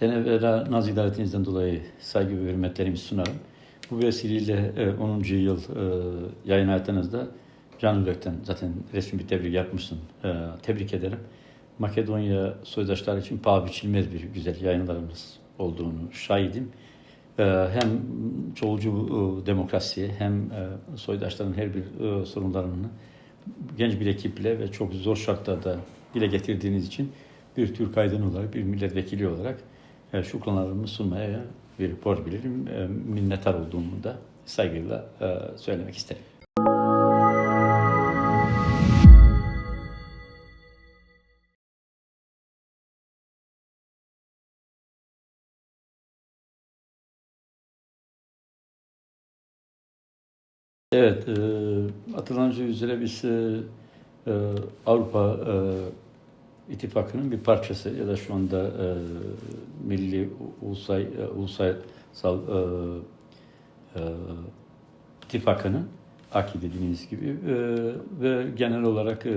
En evvela naz idaretinizden dolayı saygı ve hürmetlerimi sunarım. Bu vesileyle e, 10. yıl e, yayın hayatınızda can yürekten zaten resmi bir tebrik yapmışsın. E, tebrik ederim. Makedonya soydaşlar için paha biçilmez bir güzel yayınlarımız olduğunu şahidim. E, hem çoğulcu e, demokrasiye hem e, soydaşların her bir e, sorunlarını genç bir ekiple ve çok zor şartlarda dile getirdiğiniz için bir Türk aydın olarak, bir milletvekili olarak e, şükranlarımı sunmaya bir borç bilirim. E, minnettar olduğumu da saygıyla e, söylemek isterim. Evet, e, hatırlanacağı üzere biz e, Avrupa İttifakı'nın bir parçası ya da şu anda e, Milli Ulusal, e, Ulusal e, e, İttifakı'nın AKİ dediğiniz gibi e, ve genel olarak e,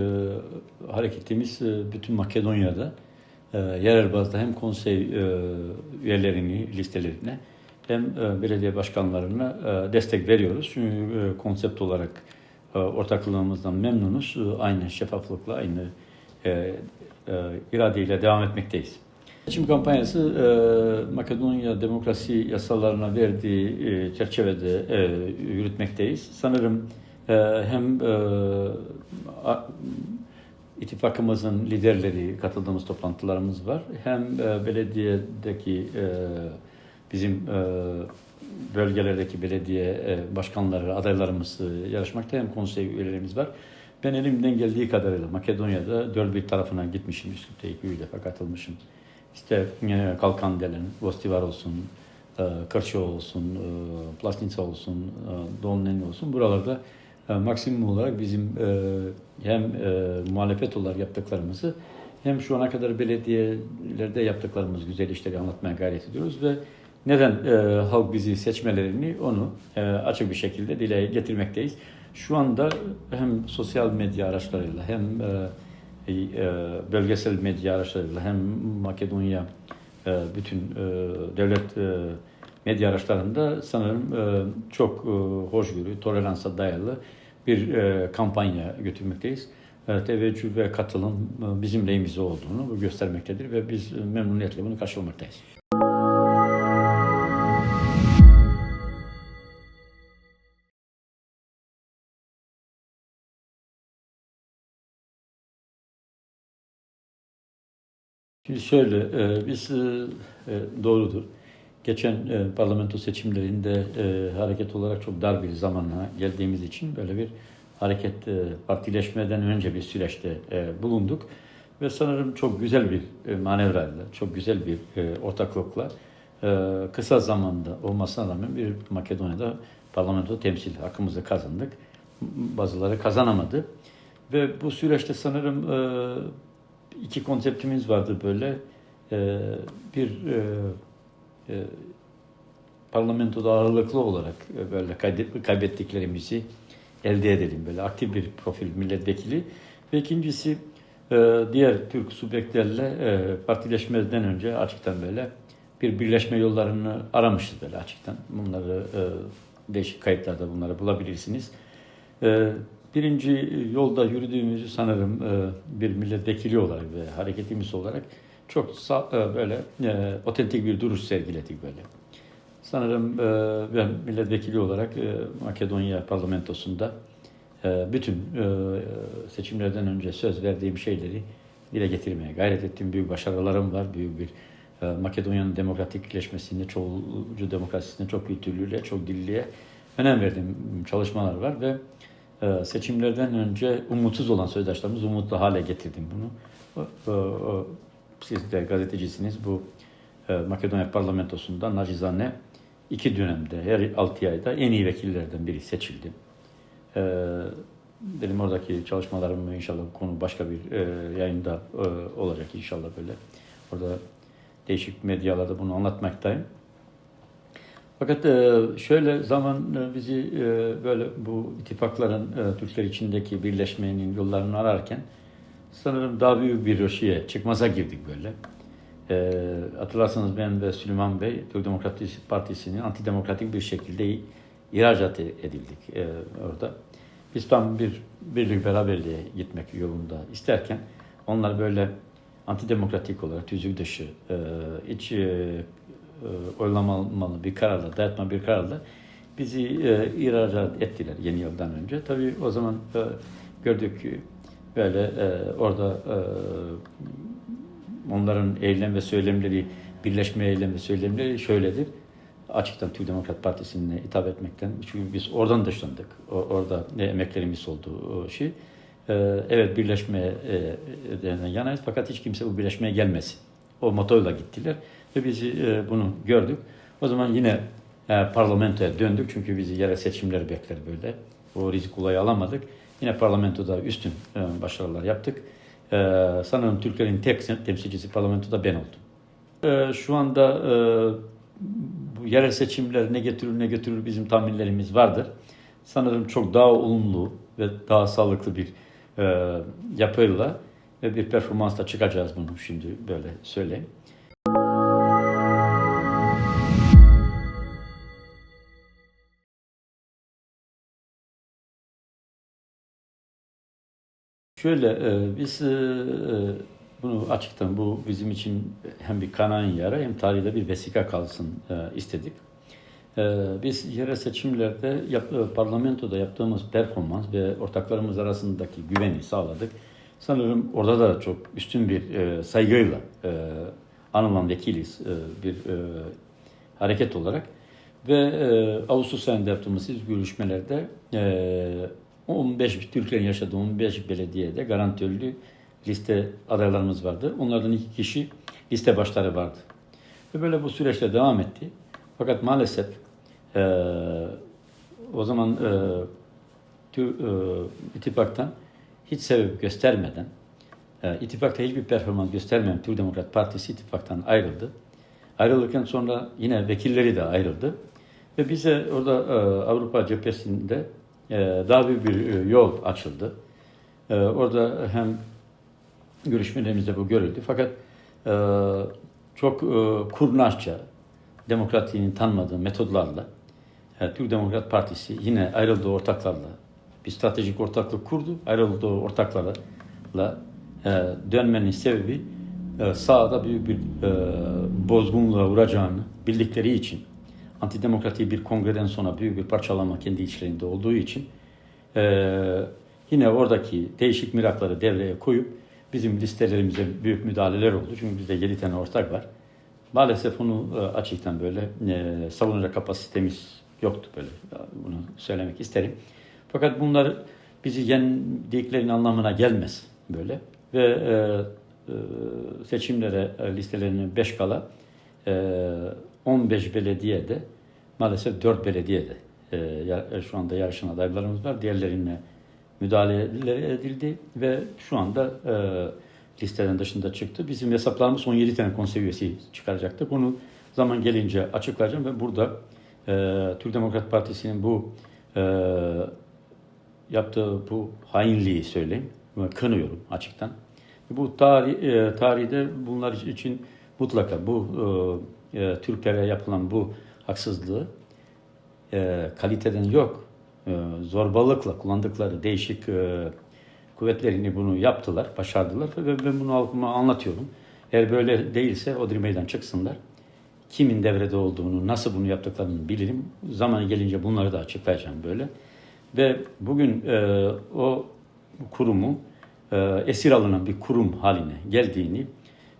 hareketimiz e, bütün Makedonya'da e, yerel bazda hem konsey e, üyelerini, listelerine hem e, belediye başkanlarına e, destek veriyoruz. Çünkü e, konsept olarak e, ortaklığımızdan memnunuz. E, aynı şeffaflıkla, aynı e, e, iradeyle devam etmekteyiz. Seçim kampanyası e, Makedonya demokrasi yasalarına verdiği e, çerçevede e, yürütmekteyiz. Sanırım hem ittifakımızın liderleri katıldığımız toplantılarımız var. Hem belediyedeki bizim bölgelerdeki belediye başkanları, adaylarımız yarışmakta hem konsey üyelerimiz var. Ben elimden geldiği kadarıyla Makedonya'da dört bir tarafına gitmişim. Üsküp'te iki üç defa katılmışım. İşte e, Kalkan delen, Vostivar olsun, e, Kırşo olsun, e, olsun, e, olsun. Buralarda e, maksimum olarak bizim e, hem e, muhalefet olarak yaptıklarımızı hem şu ana kadar belediyelerde yaptıklarımız güzel işleri anlatmaya gayret ediyoruz ve neden e, halk bizi seçmelerini onu e, açık bir şekilde dile getirmekteyiz. Şu anda hem sosyal medya araçlarıyla hem e, e, bölgesel medya araçlarıyla hem Makedonya e, bütün e, devlet e, medya araçlarında sanırım e, çok e, hoşgörü, toleransa dayalı bir e, kampanya götürmekteyiz. E, teveccüh ve katılım e, bizim lehimize olduğunu göstermektedir ve biz e, memnuniyetle bunu karşılamaktayız. Şimdi şöyle, e, biz e, e, doğrudur. Geçen e, parlamento seçimlerinde e, hareket olarak çok dar bir zamana geldiğimiz için böyle bir hareket e, partileşmeden önce bir süreçte e, bulunduk. Ve sanırım çok güzel bir e, manevrayla, çok güzel bir e, ortaklıkla e, kısa zamanda olmasına rağmen bir Makedonya'da parlamento temsil hakkımızı kazandık. Bazıları kazanamadı. Ve bu süreçte sanırım e, iki konseptimiz vardı böyle. E, bir e, e, parlamentoda ağırlıklı olarak e, böyle kaybettiklerimizi elde edelim böyle aktif bir profil milletvekili ve ikincisi e, diğer Türk subyektlerle e, partileşmeden önce açıktan böyle bir birleşme yollarını aramışız böyle açıktan. Bunları e, değişik kayıtlarda bunları bulabilirsiniz. E, birinci yolda yürüdüğümüzü sanırım e, bir milletvekili olarak ve hareketimiz olarak çok e, böyle e, otentik bir duruş sergiledik böyle. Sanırım ben milletvekili olarak Makedonya parlamentosunda bütün seçimlerden önce söz verdiğim şeyleri dile getirmeye gayret ettim. Büyük başarılarım var. Büyük bir Makedonya'nın demokratikleşmesinde, çoğulcu demokrasisinde, çok kültürlülüğe, çok dilliliğe önem verdiğim çalışmalar var ve seçimlerden önce umutsuz olan soydaşlarımız umutlu hale getirdim bunu. Siz de gazetecisiniz. Bu e, Makedonya parlamentosunda nacizane iki dönemde her altı ayda en iyi vekillerden biri seçildi. E, benim oradaki çalışmalarım inşallah bu konu başka bir e, yayında e, olacak inşallah böyle. Orada değişik medyalarda bunu anlatmaktayım. Fakat e, şöyle zaman e, bizi e, böyle bu ittifakların Türkler içindeki birleşmenin yollarını ararken sanırım daha büyük bir şeye, çıkmaza girdik böyle. Hatırlarsanız ben ve Süleyman Bey Türk Demokratik Partisi'ni antidemokratik bir şekilde ihracat edildik orada. Biz tam bir birlik beraberliğe gitmek yolunda isterken onlar böyle antidemokratik olarak tüzük dışı iç e, e, oylamalı bir kararla, dayatma bir kararla bizi e, ihracat ettiler yeni yıldan önce. Tabii o zaman e, gördük ki böyle e, orada e, onların eylem ve söylemleri, birleşme eylem ve söylemleri şöyledir. Açıktan Türk Demokrat Partisi'ne hitap etmekten. Çünkü biz oradan dışlandık. O, orada ne emeklerimiz oldu o şey. Ee, evet birleşmeye e, yanayız fakat hiç kimse bu birleşmeye gelmesin. O motoyla gittiler ve biz e, bunu gördük. O zaman yine e, parlamentoya döndük çünkü bizi yerel seçimler bekler böyle. O risk olayı alamadık. Yine parlamentoda üstün e, başarılar yaptık. Sanırım Türklerin tek temsilcisi parlamentoda ben oldum. Şu anda bu yerel seçimler ne getirir ne götürür bizim tahminlerimiz vardır. Sanırım çok daha olumlu ve daha sağlıklı bir e, yapıyla ve bir performansla çıkacağız bunu şimdi böyle söyleyeyim. Şöyle e, biz e, e, bunu açıktan bu bizim için hem bir kanayan yara hem tarihte bir vesika kalsın istedik. Biz yerel seçimlerde yap, parlamentoda yaptığımız performans ve ortaklarımız arasındaki güveni sağladık. Sanırım orada da çok üstün bir saygıyla anılan vekiliz bir hareket olarak. Ve Ağustos ayında yaptığımız görüşmelerde 15 Türkiye'nin yaşadığı 15 belediyede garantörlü liste adaylarımız vardı. Onlardan iki kişi liste başları vardı. Ve böyle bu süreçte devam etti. Fakat maalesef e, o zaman e, tü, e, ittifaktan hiç sebep göstermeden, e, ittifakta hiçbir performans göstermeyen Türk Demokrat Partisi ittifaktan ayrıldı. Ayrılırken sonra yine vekilleri de ayrıldı. Ve bize orada e, Avrupa cephesinde daha büyük bir e, yol açıldı. Ee, orada hem görüşmelerimizde bu görüldü. Fakat e, çok e, kurnazca, demokratiğini tanımadığı metodlarla Türk Demokrat Partisi yine ayrıldığı ortaklarla bir stratejik ortaklık kurdu. Ayrıldığı ortaklarla dönmenin sebebi sağda büyük bir bozgunluğa uğrayacağını bildikleri için antidemokratik bir kongreden sonra büyük bir parçalama kendi içlerinde olduğu için e, yine oradaki değişik mirakları devreye koyup bizim listelerimize büyük müdahaleler oldu. Çünkü bizde 7 tane ortak var. Maalesef onu e, açıktan böyle e, savunacak kapasitemiz yoktu böyle. Bunu söylemek isterim. Fakat bunlar bizi yendiklerin anlamına gelmez böyle. Ve e, e, seçimlere e, listelerinin 5 kala e, 15 belediyede maalesef 4 belediyede e, şu anda yarışan adaylarımız var. Diğerlerine müdahale edildi ve şu anda e, listeden dışında çıktı. Bizim hesaplarımız 17 tane konsey üyesi çıkaracaktık. Bunu zaman gelince açıklayacağım ve burada e, Türk Demokrat Partisi'nin bu e, yaptığı bu hainliği söyleyeyim. Kınıyorum açıktan. Bu tarih, e, tarihte bunlar için mutlaka bu e, e, Türklere yapılan bu haksızlığı e, kaliteden yok, e, zorbalıkla kullandıkları değişik e, kuvvetlerini bunu yaptılar, başardılar ve ben bunu halkıma anlatıyorum. Eğer böyle değilse Odri Meydan çıksınlar. Kimin devrede olduğunu, nasıl bunu yaptıklarını bilirim. Zamanı gelince bunları da açıklayacağım böyle. Ve bugün e, o kurumu e, esir alınan bir kurum haline geldiğini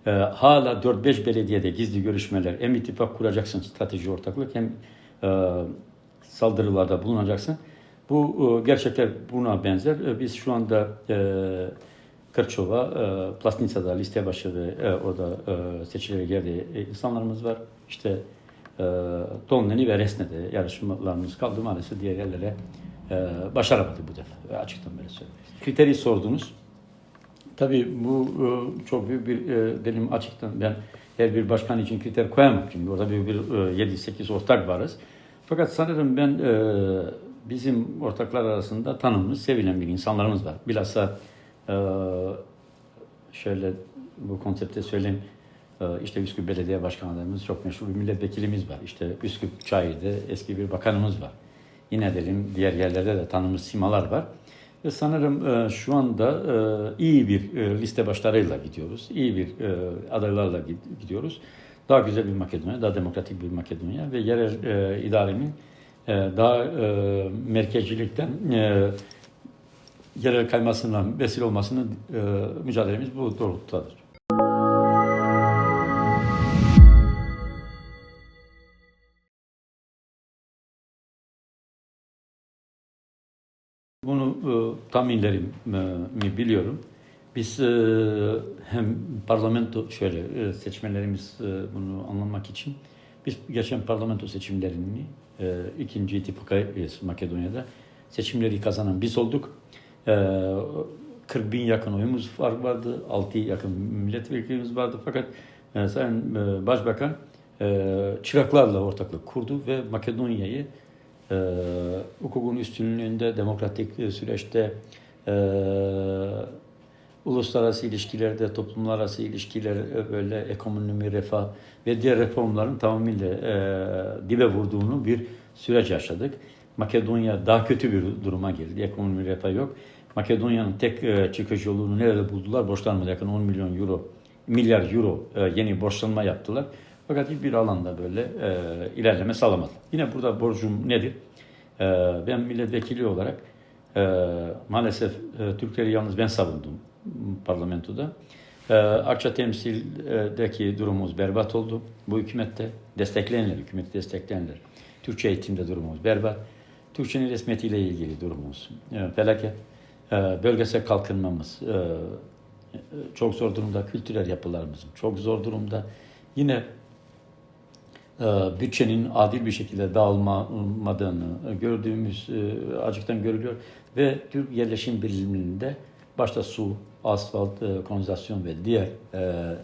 e, hala 4-5 belediyede gizli görüşmeler hem ittifak kuracaksın strateji ortaklık hem e, saldırılarda bulunacaksın. Bu e, gerçekler buna benzer. E, biz şu anda e, Kırçova, e, Plasnica'da liste başladı. E, orada e, seçilere geldi e, insanlarımız var. İşte e, Tonleni ve Resne'de yarışmalarımız kaldı. Maalesef diğer yerlere e, başaramadı bu defa. Açıktan böyle söyleyeyim. Kriteri sordunuz. Tabii bu e, çok büyük bir e, benim açıktan ben her bir başkan için kriter koyamam çünkü orada büyük bir 7-8 e, ortak varız. Fakat sanırım ben bizim ortaklar arasında tanımlı, sevilen bir insanlarımız var. Bilhassa şöyle bu konsepte söyleyeyim. İşte Üsküp Belediye Başkanlığımız çok meşhur bir milletvekilimiz var. İşte Üsküp Çayır'da eski bir bakanımız var. Yine dedim diğer yerlerde de tanınmış simalar var. Sanırım e, şu anda e, iyi bir e, liste başlarıyla gidiyoruz. İyi bir adaylarla gid- gidiyoruz. Daha güzel bir Makedonya, daha demokratik bir Makedonya ve yerel idarenin e, daha merkezcilikten yerel kaymasından vesile olmasının mücadelemiz bu doğrultudadır. Bunu e, tahminlerimi biliyorum. Biz e, hem parlamento şöyle e, seçmenlerimiz e, bunu anlamak için biz geçen parlamento seçimlerini e, ikinci ittifakayız Makedonya'da. Seçimleri kazanan biz olduk. E, 40 bin yakın oyumuz var vardı. 6 yakın milletvekilimiz vardı. Fakat e, Sayın e, Başbakan e, çıraklarla ortaklık kurdu ve Makedonya'yı e, hukukun üstünlüğünde, demokratik e, süreçte, e, uluslararası ilişkilerde, toplumlar arası ilişkiler, e, böyle ekonomi, refah ve diğer reformların tamamıyla e, dibe vurduğunu bir süreç yaşadık. Makedonya daha kötü bir duruma geldi. Ekonomi, refah yok. Makedonya'nın tek e, çıkış yolunu nerede buldular? Borçlanma yakın 10 milyon euro, milyar euro e, yeni borçlanma yaptılar. Fakat hiçbir alanda böyle e, ilerleme sağlamadı. Yine burada borcum nedir? E, ben milletvekili olarak e, maalesef e, Türkleri yalnız ben savundum parlamentoda. E, Akça temsildeki durumumuz berbat oldu. Bu hükümette destekleyenler, hükümeti destekleyenler. Türkçe eğitimde durumumuz berbat. Türkçenin resmiyetiyle ilgili durumumuz e, felaket. E, bölgesel kalkınmamız e, çok zor durumda. Kültürel yapılarımızın çok zor durumda. Yine e, bütçenin adil bir şekilde dağılmadığını gördüğümüz e, açıktan görülüyor ve Türk yerleşim biriminde başta su, asfalt, e, kanalizasyon ve diğer e,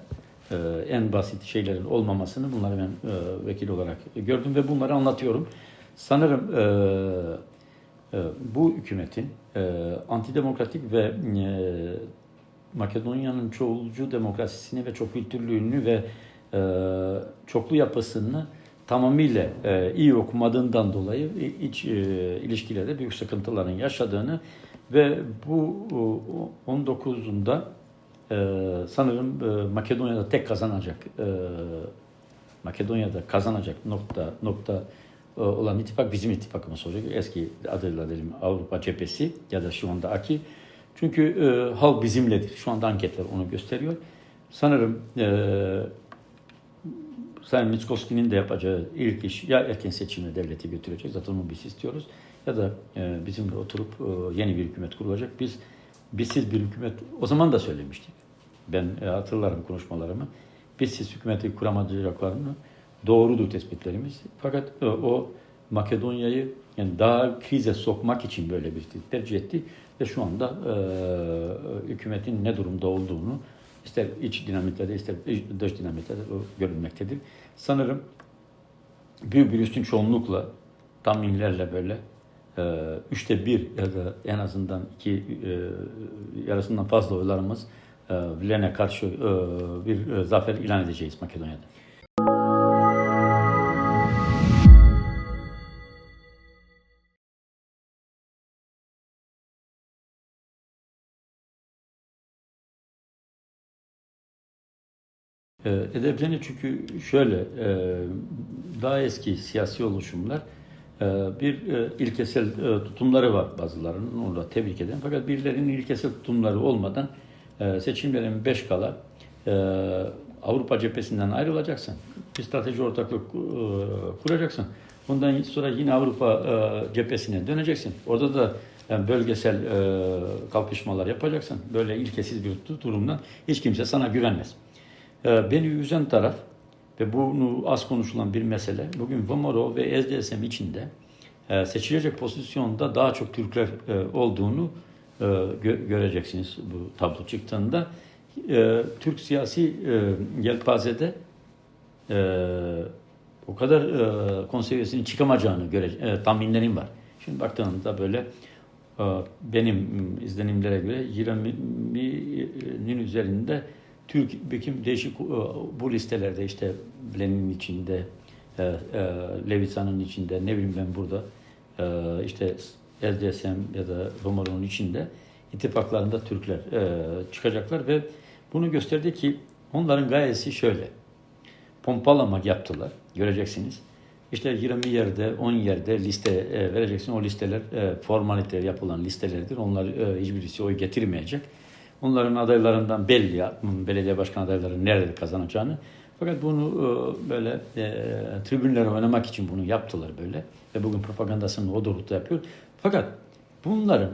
e, en basit şeylerin olmamasını bunları ben e, vekil olarak gördüm ve bunları anlatıyorum. Sanırım e, e, bu hükümetin e, antidemokratik ve e, Makedonya'nın çoğulcu demokrasisini ve çok kültürlüğünü ve e, çoklu yapısını tamamıyla e, iyi okumadığından dolayı iç e, ilişkilerde büyük sıkıntıların yaşadığını ve bu o, 19'unda e, sanırım e, Makedonya'da tek kazanacak e, Makedonya'da kazanacak nokta nokta e, olan ittifak bizim ittifakımız olacak. Eski adıyla dedim Avrupa Cephesi ya da şu anda AKİ. Çünkü e, halk bizimledir. Şu anda anketler onu gösteriyor. Sanırım e, Sayın Mitskoski'nin de yapacağı ilk iş ya erken seçimle devleti götürecek. Zaten onu biz istiyoruz. Ya da e, bizimle oturup e, yeni bir hükümet kurulacak. Biz bizsiz bir hükümet o zaman da söylemiştik. Ben e, hatırlarım konuşmalarımı. Bizsiz hükümeti kuramayacaklarını doğrudur tespitlerimiz. Fakat e, o Makedonya'yı yani daha krize sokmak için böyle bir tercih etti ve şu anda e, hükümetin ne durumda olduğunu ister iç dinamiklerde ister dış dinamiklerde o görülmektedir. Sanırım büyük bir üstün çoğunlukla tahminlerle böyle e, üçte bir ya da en azından iki e, yarısından fazla oylarımız e, Vilen'e karşı e, bir e, zafer ilan edeceğiz Makedonya'da. Edebiyatı çünkü şöyle e, daha eski siyasi oluşumlar e, bir e, ilkesel tutumları var bazılarının onu da tebrik ederim. Fakat birilerinin ilkesel tutumları olmadan seçimlerin beş kala Avrupa cephesinden ayrılacaksın. Bir strateji ortaklık kuracaksın. Bundan sonra yine Avrupa cephesine döneceksin. Orada da yani bölgesel e, kalkışmalar yapacaksın. Böyle ilkesiz bir durumdan hiç kimse sana güvenmez. Ee, Beni üzen taraf ve bunu az konuşulan bir mesele bugün Vomoro ve SDSM içinde e, seçilecek pozisyonda daha çok Türkler e, olduğunu e, gö- göreceksiniz bu tablo çıktığında. Türk siyasi yelpazede o kadar e, konseviyesinin çıkamayacağını göre, tahminlerim var. Şimdi baktığımda böyle benim izlenimlere göre 20'nin üzerinde Türk bütün değişik e, bu listelerde işte Lenin'in içinde, e, e, Levitsa'nın içinde, ne bileyim ben burada e, işte LDSM ya da Romaro'nun içinde ittifaklarında Türkler e, çıkacaklar ve bunu gösterdi ki onların gayesi şöyle. Pompalamak yaptılar. Göreceksiniz. İşte 20 yerde, 10 yerde liste e, vereceksin. O listeler e, formalite yapılan listelerdir. Onlar hiçbirisi oy getirmeyecek. Onların adaylarından belli ya, belediye başkan adayları nerede kazanacağını. Fakat bunu e, böyle e, tribünlere oynamak için bunu yaptılar böyle. Ve bugün propagandasını o doğrultuda yapıyor. Fakat bunların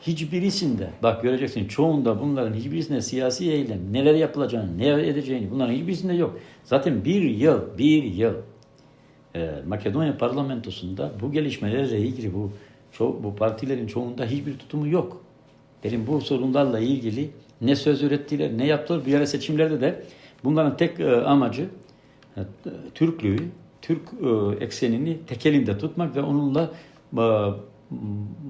hiçbirisinde, bak göreceksin çoğunda bunların hiçbirisinde siyasi eylem, neler yapılacağını, ne edeceğini bunların hiçbirisinde yok. Zaten bir yıl, bir yıl e, Makedonya parlamentosunda bu gelişmelerle ilgili bu ço- bu partilerin çoğunda hiçbir tutumu yok. Benim bu sorunlarla ilgili ne söz ürettiler, ne yaptılar. Bir ara seçimlerde de bunların tek e, amacı e, Türklüğü, Türk e, eksenini tek elinde tutmak ve onunla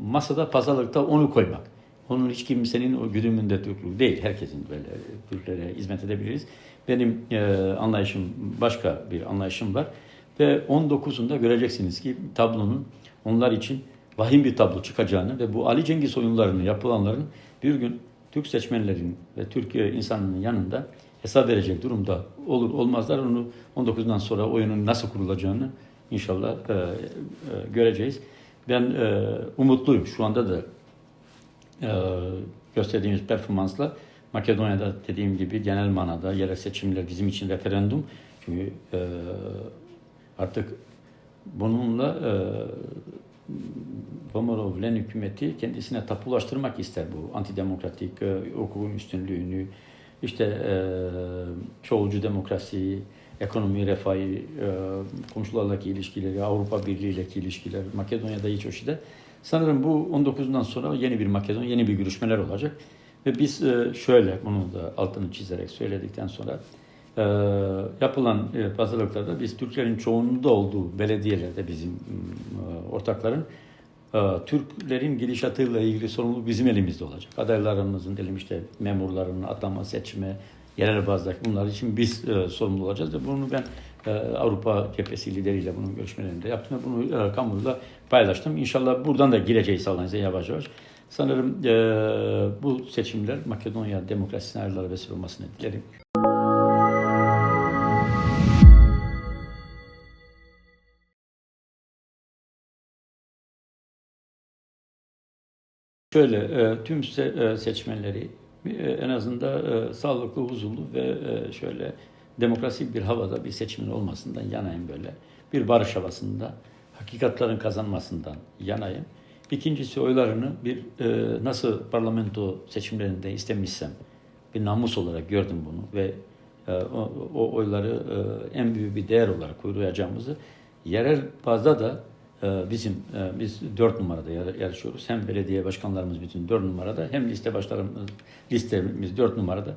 masada, pazarlıkta onu koymak. Onun hiç kimsenin o güdümünde Türklüğü değil. Herkesin böyle Türklere hizmet edebiliriz. Benim e, anlayışım başka bir anlayışım var. Ve 19'unda göreceksiniz ki tablonun onlar için vahim bir tablo çıkacağını ve bu Ali Cengiz oyunlarını yapılanların bir gün Türk seçmenlerin ve Türkiye insanının yanında hesap verecek durumda olur olmazlar. Onu 19'dan sonra oyunun nasıl kurulacağını inşallah e, e, göreceğiz. Ben e, umutluyum. Şu anda da e, gösterdiğimiz performansla Makedonya'da dediğim gibi genel manada yerel seçimler bizim için referandum. Çünkü e, artık bununla e, Vomarov-Len hükümeti kendisine tapulaştırmak ister bu antidemokratik e, hukukun üstünlüğünü, işte e, çoğulcu demokrasiyi, ekonomi refahı, e, komşularla ilişkileri, Avrupa Birliği ile ilişkiler, Makedonya'da hiç o şeyde. Sanırım bu 19'undan sonra yeni bir Makedonya, yeni bir görüşmeler olacak. Ve biz e, şöyle, bunu da altını çizerek söyledikten sonra e, yapılan e, pazarlıklarda biz Türklerin çoğunluğunda olduğu belediyelerde bizim e, ortakların e, Türklerin gidişatıyla ilgili sorumluluk bizim elimizde olacak. Adaylarımızın diyelim işte memurlarının atama, seçme, yerel bazdaki bunlar için biz e, sorumlu olacağız. Ve bunu ben e, Avrupa cephesi lideriyle bunun görüşmelerinde yaptım ve bunu e, kamuoyuyla paylaştım. İnşallah buradan da gireceğiz sağlanacak yavaş yavaş. Sanırım e, bu seçimler Makedonya demokrasisine ayrılara vesile olmasını dilerim. Şöyle e, tüm e, seçmenleri e, en azından sağlıklı, huzurlu ve şöyle demokratik bir havada bir seçimin olmasından yanayım böyle. Bir barış havasında, hakikatlerin kazanmasından yanayım. İkincisi oylarını bir nasıl parlamento seçimlerinde istemişsem bir namus olarak gördüm bunu ve o, o oyları en büyük bir değer olarak koruyacağımızı yerel bazda da bizim e, biz dört numarada yar- yarışıyoruz. Hem belediye başkanlarımız bütün dört numarada hem liste başlarımız listemiz dört numarada.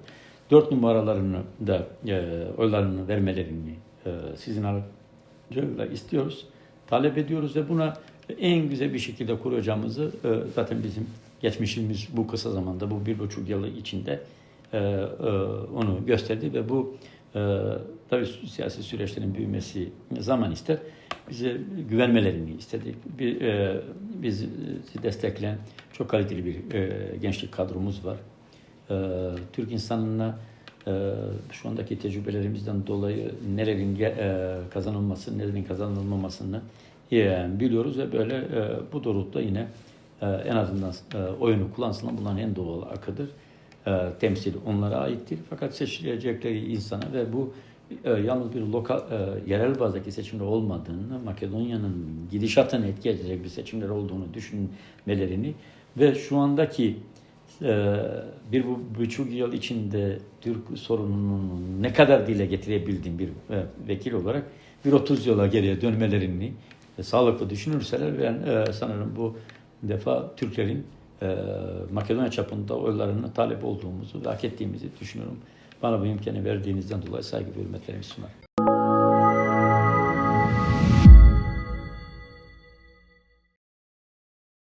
Dört numaralarını da e, oylarını vermelerini e, sizin aracılığıyla istiyoruz. Talep ediyoruz ve buna en güzel bir şekilde kuracağımızı zaten bizim geçmişimiz bu kısa zamanda bu bir buçuk yılı içinde onu gösterdi ve bu e, tabii siyasi süreçlerin büyümesi zaman ister. Bize güvenmelerini istedik. Bir, e, bizi destekleyen çok kaliteli bir e, gençlik kadromuz var. E, Türk insanına e, şu andaki tecrübelerimizden dolayı nelerin e, kazanılması, nelerin kazanılmamasını e, biliyoruz ve böyle e, bu doğrultuda yine e, en azından e, oyunu kullansınlar. Bunların en doğal akıdır. E, temsil onlara aittir. Fakat seçilecekleri insana ve bu e, yalnız bir lokal, e, yerel bazdaki seçimler olmadığını, Makedonya'nın gidişatını etki edecek bir seçimler olduğunu düşünmelerini ve şu andaki e, bir bu buçuk yıl içinde Türk sorununu ne kadar dile getirebildiğim bir e, vekil olarak bir 30 yıla geriye dönmelerini e, sağlıklı düşünürseler ben e, sanırım bu defa Türklerin e, Makedonya çapında oylarını talep olduğumuzu ve hak ettiğimizi düşünüyorum. Bana bu imkanı verdiğinizden dolayı saygı ve hürmetlerimi sunarım.